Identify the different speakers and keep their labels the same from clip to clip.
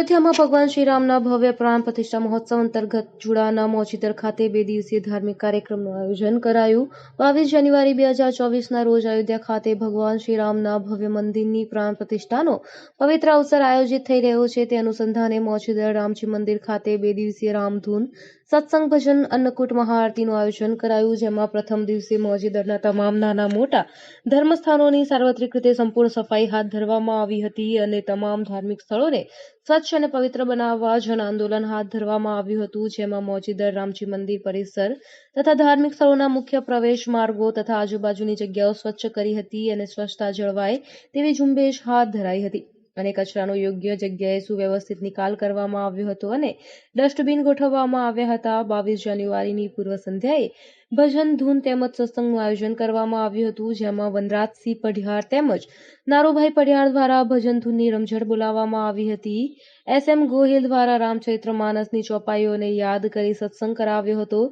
Speaker 1: અયોધ્યામાં ભગવાન શ્રીરામના ભવ્ય પ્રાણ પ્રતિષ્ઠા મહોત્સવ અંતર્ગત જુડાના મોચીદર ખાતે બે દિવસીય ધાર્મિક કાર્યક્રમનું આયોજન કરાયું. બાવીસ જાન્યુઆરી બે હજાર ચોવીસના રોજ અયોધ્યા ખાતે ભગવાન શ્રીરામના ભવ્ય મંદિરની પ્રાણ પ્રતિષ્ઠાનો પવિત્ર અવસર આયોજિત થઈ રહ્યો છે. તે અનુસંધાને મોચીદર રામજી મંદિર ખાતે બે દિવસીય રામધૂન સત્સંગ ભજન અન્નકૂટ મહાઆરતીનું આયોજન કરાયું, જેમાં પ્રથમ દિવસે મોજીદરના તમામ નાના મોટા ધર્મસ્થાનોની સાર્વત્રિક રીતે સંપૂર્ણ સફાઈ હાથ ધરવામાં આવી હતી અને તમામ ધાર્મિક સ્થળોને સ્વચ્છ અને પવિત્ર બનાવવા જન આંદોલન હાથ ધરવામાં આવ્યું હતું, જેમાં મોજીદર રામજી મંદિર પરિસર તથા ધાર્મિક સ્થળોના મુખ્ય પ્રવેશ માર્ગો તથા આજુબાજુની જગ્યાઓ સ્વચ્છ કરી હતી અને સ્વચ્છતા જળવાય તેવી ઝુંબેશ હાથ ધરાઈ હતી. અને કચરાનો યોગ્ય જગ્યાએ સુવ્યવસ્થિત નિકાલ કરવામાં આવ્યો હતો અને ડસ્ટબિન ગોઠવવામાં આવ્યા હતા. બાવીસ જાન્યુઆરીની પૂર્વ સંધ્યાએ ભજન, ધૂન તેમજ સત્સંગનું આયોજન કરવામાં આવ્યું હતું, જેમાં વનરાજસિંહ પઢિયાર તેમજ નારોભાઈ પઢિયાર દ્વારા ભજન, ધૂનની રમઝટ બોલાવવામાં આવી હતી. એસ એમ ગોહિલ દ્વારા રામચરિત્ર માનસની ચોપાઈઓને યાદ કરી સત્સંગ કરાવ્યો હતો.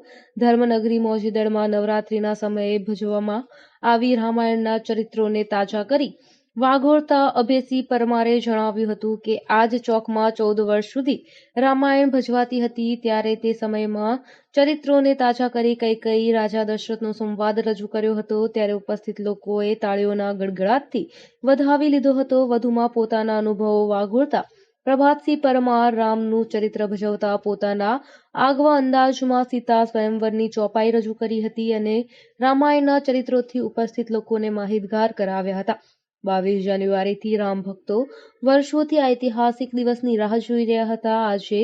Speaker 1: ધર્મનગરી મોજીદળમાં નવરાત્રિના સમયે ભજવવામાં આવી રામાયણના ચરિત્રોને તાજા કરી વાઘોળતા અભેસી પરમારે જણાવ્યું હતું કે આજ ચોકમાં ચૌદ વર્ષ સુધી રામાયણ ભજવાતી હતી ત્યારે તે સમયમાં ચરિત્રોને તાજા કરી કઈ કઈ રાજા દશરથનો સંવાદ રજૂ કર્યો હતો. ત્યારે ઉપસ્થિત લોકોએ તાળીઓના ગડગડાટથી વધાવી લીધો હતો. વધુમાં પોતાના અનુભવો વાઘોળતા પ્રભાતસિંહ પરમાર રામનું ચરિત્ર ભજવતા પોતાના આગવા અંદાજમાં સીતા સ્વયંવરની ચોપાઈ રજૂ કરી હતી અને રામાયણના ચરિત્રોથી ઉપસ્થિત લોકોને માહિતગાર કરાવ્યા હતા. બાવીસ જાન્યુઆરીથી રામ ભક્તો વર્ષોથી ઐતિહાસિક દિવસની રાહ જોઈ રહ્યા હતા. આજે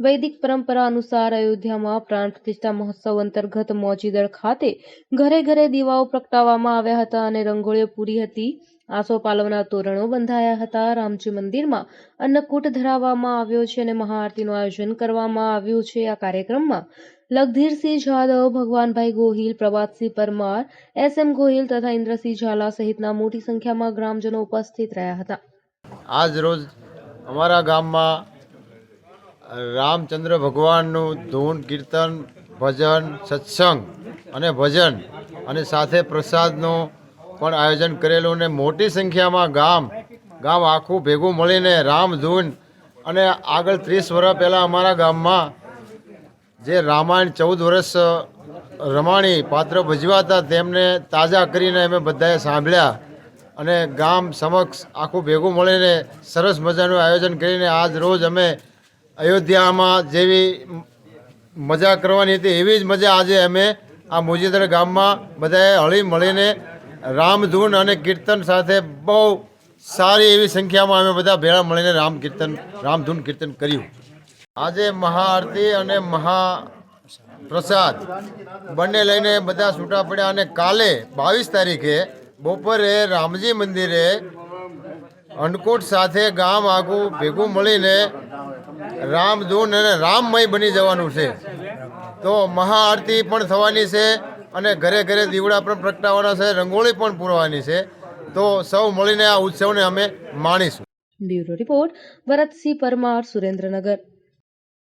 Speaker 1: વૈદિક પરંપરા અનુસાર અયોધ્યામાં પ્રાણ પ્રતિષ્ઠા મહોત્સવ અંતર્ગત મોજીદળ ખાતે ઘરે ઘરે દીવાઓ પ્રગટાવવામાં આવ્યા હતા અને રંગોળીઓ પૂરી હતી. આસોપાલવના તોરણો બંધાયા હતા. રામજી મંદિરમાં અન્નકૂટ ધરાવવામાં આવ્યો છે અને મહાઆરતીનું આયોજન કરવામાં આવ્યું છે. આ કાર્યક્રમમાં લગધીરસિંહ જાદવ, ભગવાનભાઈ ગોહિલ, પ્રભાતસિંહ પરમાર, એસ એમ ગોહિલ તથા ઇન્દ્રસિંહ ઝાલા સહિતના મોટી સંખ્યામાં ગ્રામજનો ઉપસ્થિત રહ્યા હતા.
Speaker 2: આજ રોજ અમારા ગામમાં રામચંદ્ર ભગવાનનું ધૂન, કીર્તન, ભજન, સત્સંગ અને ભજન અને સાથે પ્રસાદનું પણ આયોજન કરેલું ને મોટી સંખ્યામાં ગામ ગામ આખું ભેગું મળીને રામ ધૂન અને આગળ ત્રીસ વર્ષ પહેલાં અમારા ગામમાં જે રામાયણ ચૌદ વર્ષ રમાણી પાત્ર ભજવા હતા, તેમને તાજા કરીને અમે બધાએ સાંભળ્યા અને ગામ સમક્ષ આખું ભેગું મળીને સરસ મજાનું આયોજન કરીને આજ રોજ અમે અયોધ્યામાં જેવી મજા કરવાની હતી, એવી જ મજા આજે અમે આ મોજીદર ગામમાં બધાએ હળી મળીને રામધૂન અને કીર્તન સાથે બહુ સારી એવી સંખ્યામાં અમે બધા ભેળા મળીને રામ કીર્તન રામધૂન કીર્તન કર્યું. આજે મહાઆરતી અને મહા પ્રસાદ બંને લઈને બધા છૂટા પડ્યા અને કાલે બાવીસ તારીખે બપોરે રામજી મંદિરે અન્નકૂટ સાથે ગામ આખું ભેગું મળીને રામધૂન અને રામમય બની જવાનું છે. તો મહાઆરતી પણ થવાની છે અને ઘરે ઘરે દીવડા પણ પ્રગટાવવાના છે, રંગોળી પણ પૂરવાની છે. તો સૌ મળીને આ ઉત્સવને અમે માણીશું.
Speaker 1: Bureau report Bharatsinh Parmar, Surendranagar.